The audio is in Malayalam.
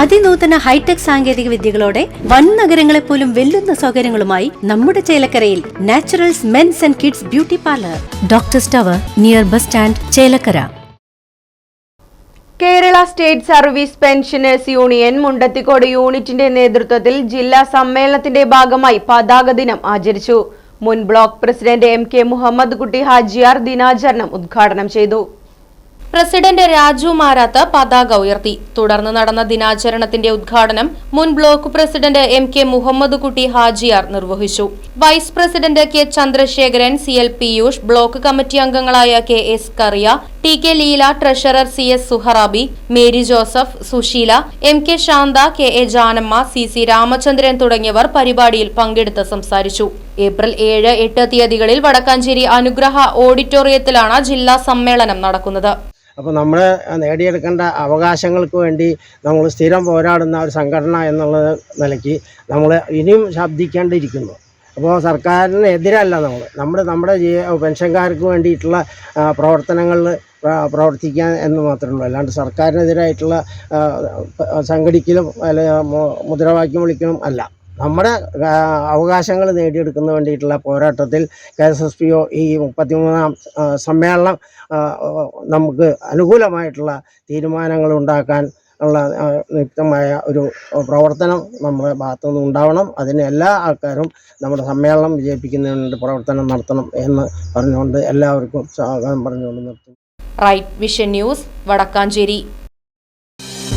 അതിനൂതന ഹൈടെക് സാങ്കേതിക വിദ്യകളോടെ വൻ നഗരങ്ങളെ പോലും വെല്ലുന്ന സൗകര്യങ്ങളുമായി നമ്മുടെ ചേലക്കരയിൽ Naturals men's and kids beauty parlour. Doctor tower near bus stand Chelakkara. Kerala state service pensioners union Mundathikode യൂണിറ്റിന്റെ നേതൃത്വത്തിൽ ജില്ലാ സമ്മേളനത്തിന്റെ ഭാഗമായി പതാക ദിനം ആചരിച്ചു. മുൻ block president M K Muhammad Kutty Hajiyar ദിനാചരണം ഉദ്ഘാടനം ചെയ്തു. പ്രസിഡന്റ് രാജു മാരാത്ത് പതാക ഉയർത്തി. തുടർന്ന് നടന്ന ദിനാചരണത്തിന്റെ ഉദ്ഘാടനം മുൻ block president M K Muhammad Kutty Hajiyar നിർവഹിച്ചു. Vice president K Chandrasekharan C L Piyush block committee അംഗങ്ങളായ K S Kariya T K Leela treasurer C S Suharabi Mary Joseph Susheela M K Shantha K A Janamma C C Ramachandran തുടങ്ങിയവർ പരിപാടിയിൽ പങ്കെടുത്ത് സംസാരിച്ചു. ഏപ്രിൽ ഏഴ് എട്ട് തീയതികളിൽ വടക്കാഞ്ചേരി അനുഗ്രഹ ഓഡിറ്റോറിയത്തിലാണ് ജില്ലാ സമ്മേളനം നടക്കുന്നത്. അപ്പോൾ നമ്മൾ നേടിയെടുക്കേണ്ട അവകാശങ്ങൾക്ക് വേണ്ടി നമ്മൾ സ്ഥിരം പോരാടുന്ന ഒരു സംഘടന എന്നുള്ള നിലയ്ക്ക് നമ്മൾ ഇനിയും ശബ്ദിക്കേണ്ടിയിരിക്കുന്നു. അപ്പോൾ സർക്കാരിന് എതിരല്ല നമ്മൾ. നമ്മുടെ നമ്മുടെ പെൻഷൻകാർക്ക് വേണ്ടിയിട്ടുള്ള പ്രവർത്തനങ്ങളിൽ പ്രവർത്തിക്കാൻ എന്ന് മാത്രമേ ഉള്ളൂ. അല്ലാണ്ട് സർക്കാരിനെതിരായിട്ടുള്ള സംഘടിക്കലും അല്ലെ മുദ്രാവാക്യം വിളിക്കലും അല്ല. നമ്മുടെ അവകാശങ്ങൾ നേടിയെടുക്കുന്ന വേണ്ടിയിട്ടുള്ള പോരാട്ടത്തിൽ K S S P O ഈ മുപ്പത്തിമൂന്നാം സമ്മേളനം നമുക്ക് അനുകൂലമായിട്ടുള്ള തീരുമാനങ്ങൾ ഉണ്ടാക്കാൻ ഉള്ള നിയുക്തമായ ഒരു പ്രവർത്തനം നമ്മുടെ ഭാഗത്തുനിന്ന് ഉണ്ടാവണം. അതിന് എല്ലാ ആൾക്കാരും നമ്മുടെ സമ്മേളനം വിജയിപ്പിക്കുന്നതിന് വേണ്ടി പ്രവർത്തനം നടത്തണം എന്ന് പറഞ്ഞുകൊണ്ട് എല്ലാവർക്കും സ്വാഗതം പറഞ്ഞുകൊണ്ട് നിർത്തുന്നു. Right Vision News Vadakkanchery.